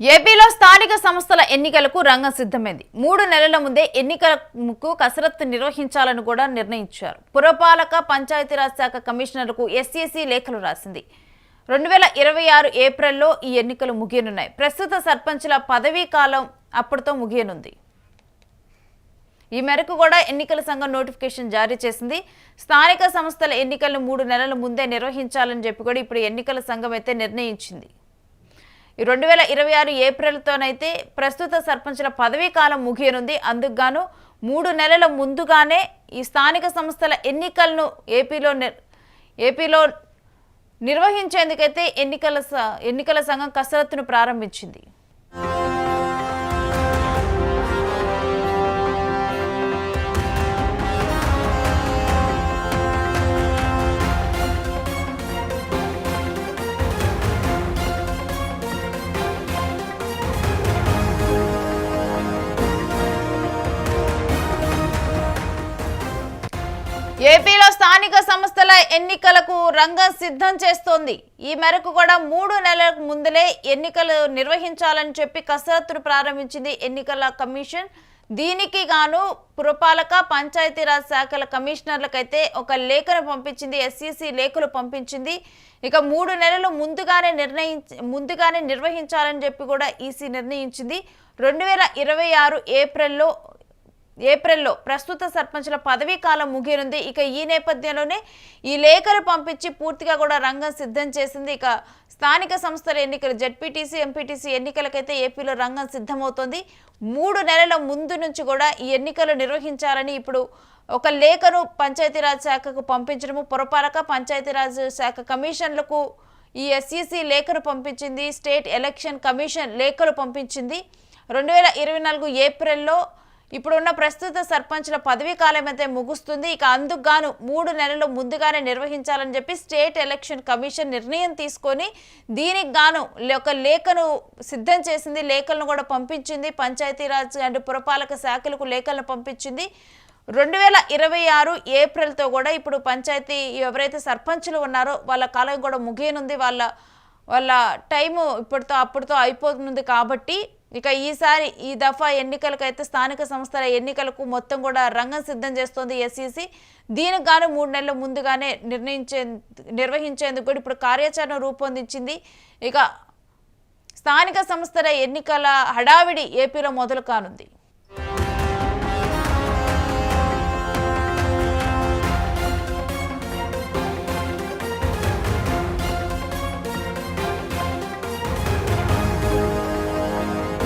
ఏపీలో స్థానిక సంస్థల ఎన్నికలకు రంగం సిద్ధమైంది. మూడు నెలల ముందే ఎన్నికలకు కసరత్తు నిర్వహించాలని కూడా నిర్ణయించారు. పురపాలక పంచాయతీరాజ్ శాఖ కమిషనర్కు ఎస్సీసీ లేఖలు రాసింది. రెండు వేల ఇరవై ఆరు ఏప్రిల్లో ఈ ఎన్నికలు ముగియనున్నాయి. ప్రస్తుత సర్పంచ్ల పదవీ కాలం అప్పటితో ముగియనుంది. ఈ మేరకు కూడా ఎన్నికల సంఘం నోటిఫికేషన్ జారీ చేసింది. స్థానిక సంస్థల ఎన్నికలను మూడు నెలల ముందే నిర్వహించాలని చెప్పి కూడా ఇప్పుడు ఎన్నికల సంఘం అయితే నిర్ణయించింది. రెండు వేల ఇరవై ఆరు ఏప్రిల్తోనైతే ప్రస్తుత సర్పంచుల పదవీ కాలం ముగియనుంది. అందుకుగాను మూడు నెలల ముందుగానే ఈ స్థానిక సంస్థల ఎన్నికలను ఏపీలో ఏపీలో నిర్వహించేందుకైతే ఎన్నికల స- ఎన్నికల సంఘం కసరత్తును ప్రారంభించింది. ఏపీలో స్థానిక సంస్థల ఎన్నికలకు రంగం సిద్ధం చేస్తోంది. ఈ మేరకు కూడా మూడు నెలలకు ముందులే ఎన్నికలు నిర్వహించాలని చెప్పి కసరత్తును ప్రారంభించింది ఎన్నికల కమిషన్. దీనికి గాను పురపాలక పంచాయతీరాజ్ శాఖల కమిషనర్లకైతే ఒక లేఖను పంపించింది ఎస్సీసీ లేఖలు పంపించింది. ఇక మూడు నెలలు ముందుగానే నిర్ణయించి ముందుగానే నిర్వహించాలని చెప్పి కూడా ఈసీ నిర్ణయించింది. రెండు వేల ఇరవై ఆరు ఏప్రిల్లో ఏప్రిల్లో ప్రస్తుత సర్పంచుల పదవీ కాలం ముగియనుంది ఇక ఈ నేపథ్యంలోనే ఈ లేఖలు పంపించి పూర్తిగా కూడా రంగం సిద్ధం చేసింది. ఇక స్థానిక సంస్థల ఎన్నికలు జడ్పీటీసీ ఎంపీటీసీ ఎన్నికలకైతే ఏపీలో రంగం సిద్ధమవుతోంది. మూడు నెలల ముందు నుంచి కూడా ఈ ఎన్నికలు నిర్వహించాలని ఇప్పుడు ఒక లేఖను పంచాయతీరాజ్ శాఖకు పంపించడము పురపాలక పంచాయతీరాజ్ శాఖ కమిషన్లకు ఈ ఎస్ఈసీ లేఖను పంపించింది. స్టేట్ ఎలక్షన్ కమిషన్ లేఖలు పంపించింది. రెండు వేల ఇరవై నాలుగు ఏప్రిల్లో ఇప్పుడున్న ప్రస్తుత సర్పంచ్ల పదవీ కాలం అయితే ముగుస్తుంది. ఇక అందుకు గాను మూడు నెలలు ముందుగానే నిర్వహించాలని చెప్పి స్టేట్ ఎలక్షన్ కమిషన్ నిర్ణయం తీసుకొని దీనికి గాను లే- ఒక లేఖను సిద్ధం చేసింది. లేఖలను కూడా పంపించింది. పంచాయతీరాజ్ అండ్ పురపాలక శాఖలకు లేఖలను పంపించింది. రెండు వేల ఇరవై ఆరు ఏప్రిల్తో కూడా ఇప్పుడు పంచాయతీ ఎవరైతే సర్పంచులు ఉన్నారో వాళ్ళ కాలం కూడా ముగియనుంది. వాళ్ళ వాళ్ళ టైము ఇప్పటితో అప్పటితో అయిపోతుంది కాబట్టి ఇక ఈసారి ఈ దఫా ఎన్నికలకైతే స్థానిక సంస్థల ఎన్నికలకు మొత్తం కూడా రంగం సిద్ధం చేస్తోంది ఎస్ఈసి. దీనికి గాను మూడు నెలల ముందుగానే నిర్ణయించే నిర్వహించేందుకు కూడా ఇప్పుడు కార్యాచరణ రూపొందించింది. ఇక స్థానిక సంస్థల ఎన్నికల హడావిడి ఏపీలో మొదలు కానుంది.